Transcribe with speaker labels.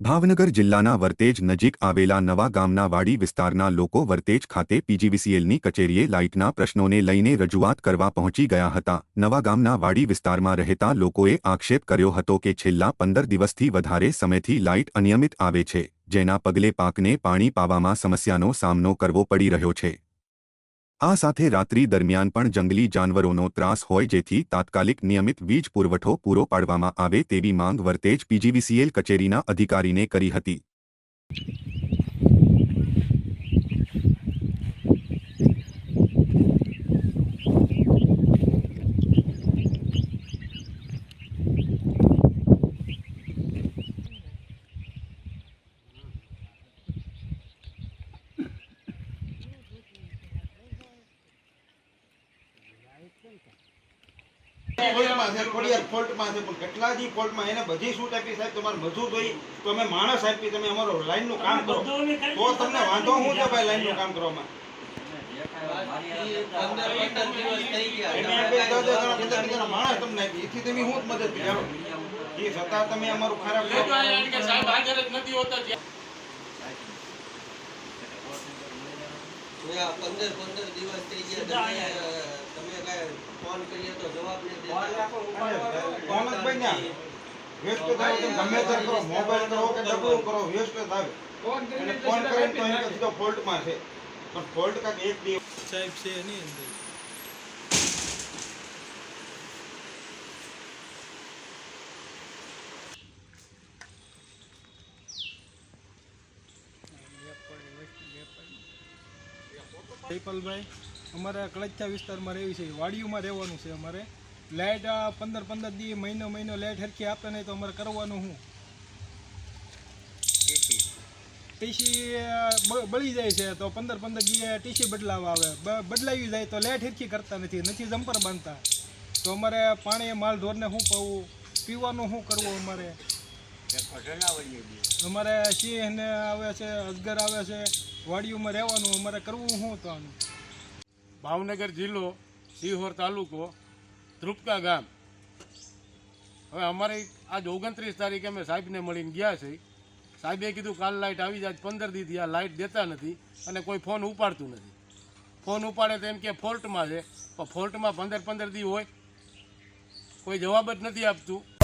Speaker 1: ભાવનગર જિલ્લાના વર્તેજ નજીક આવેલા નવા ગામના વાડી વિસ્તારના લોકો વર્તેજ ખાતે પીજીવીસીએલની કચેરીએ લાઇટના પ્રશ્નોને લઈને રજૂઆત કરવા પહોંચી ગયા હતા. નવા ગામના વાડી વિસ્તારમાં રહેતા લોકોએ આક્ષેપ કર્યો હતો કે છેલ્લા પંદર દિવસથી વધારે સમયથી લાઇટ અનિયમિત આવે છે, જેના પગલે પાકને પાણી પાવામાં સમસ્યાનો સામનો કરવો પડી રહ્યો છે. આ સાથે રાત્રિ દરમિયાન પણ જંગલી જાનવરોનો ત્રાસ હોય જેથી તાત્કાલિક નિયમિત વીજ પુરવઠો પૂરો પાડવામાં આવે તેવી માંગ વર્તેજ પીજીવીસીએલ કચેરીના અધિકારીને કરી હતી.
Speaker 2: માણસ તમને વાંધો જ મદદ કરી? એ છતાં તમે અમારું ખરાબ
Speaker 3: પંદર પંદર દિવસ થઈ ગયા તમે અ, તમે કાંઈ ફોન કરીએ તો જવાબ નથી
Speaker 2: ફોન. વ્યસ્ત થાવ તમે ગમે તે કરો મોબાઈલ કરો કે ડબલું કરો વ્યસ્ત થાવ અને ફોન કરીને તો એને સીધો ફોલ્ટમાં છે પણ ફોલ્ટ કાંઈક એક દિવસ
Speaker 4: સાહેબ છે એની અંદર જયપાલભાઈ અમારે કળચ્છા વિસ્તારમાં રહેવી છે, વાડીઓમાં રહેવાનું છે અમારે. લાઇટ પંદર પંદર દી, મહિનો મહિનો લાઇટ હરખી આપે નહીં તો અમારે કરવાનું શું? ટીસી બળી જાય છે તો પંદર પંદર દી ટીસી બદલાવા આવે. બદલાવી જાય તો લાઇટ હરખી કરતા નથી નથી જમ્પર બાંધતા. તો અમારે પાણી, માલ ઢોરને શું પાવું પીવાનું શું કરવું અમારે? અમારે સિંહ ને આવે છે, અજગર આવે છે, વાડીઓમાં રહેવાનું, અમારે કરવું શું તો આનું?
Speaker 5: ભાવનગર જિલ્લો સિહોર તાલુકો, ધ્રુપકા ગામ. હવે અમારે આજ ઓગણત્રીસ તારીખે અમે સાહેબને મળીને ગયા છે. સાહેબે કીધું કાલ લાઇટ આવી જાય પંદર દીથી આ લાઇટ દેતા નથી અને કોઈ ફોન ઉપાડતું નથી. ફોન ઉપાડે તો એમ કે ફોલ્ટમાં છે. પણ ફોલ્ટમાં પંદર પંદર દી હોય. કોઈ જવાબ જ નથી આપતું.